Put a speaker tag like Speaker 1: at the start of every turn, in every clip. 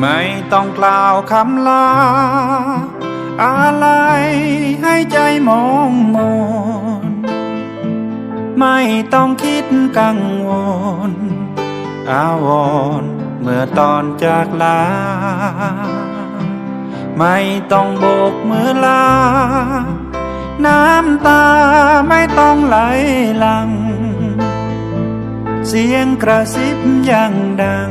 Speaker 1: ไม่ต้องกล่าวคำลา อะไรให้ใจมองมน ไม่ต้องคิดกังวล อาวร์เมื่อตอนจากลา ไม่ต้องโบกมือลา น้ำตาไม่ต้องไหลหลัง เสียงกระซิบยังดัง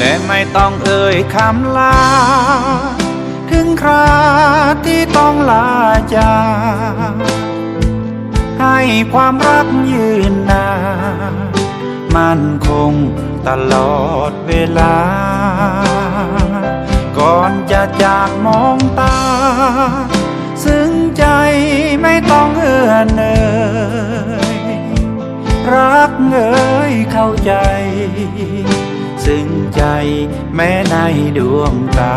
Speaker 1: และไม่ต้องเอ่ยคำลา ถึงคราที่ต้องลาจากให้ความรักยืนนานมันคงตลอดเวลา ก่อนจะจากมองตา ซึ้งใจไม่ต้องเอื้อนเอ่ยรักเอ่ยเข้าใจ ซึ้งใจแม้ในดวงตา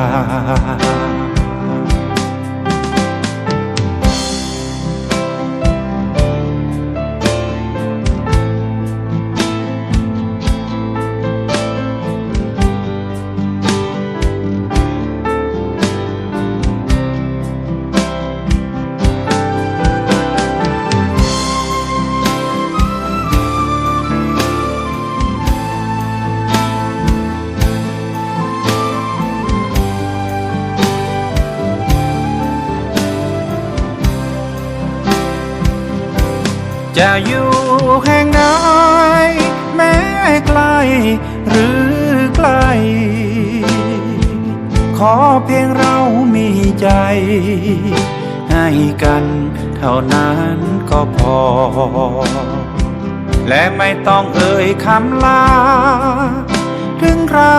Speaker 1: จะอยู่แห่งไหนแม้ไกลหรือใกล ขอเพียงเรามีใจ ให้กันเท่านั้นก็พอ และไม่ต้องเอ่ยคำลา ถึงครา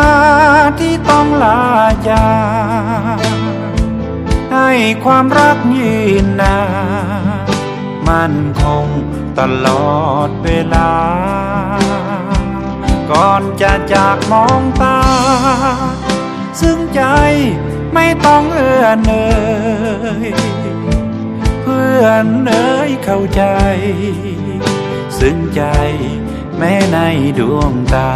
Speaker 1: ที่ต้องลาจากให้ความรักยืนนานมันคง ตลอดเวลา ก่อนจะจากมองตา ซึ่งใจไม่ต้องเอื้อนเอ่ยเพื่อนเอ่ยเข้าใจ ซึ่งใจแม้ในดวงตา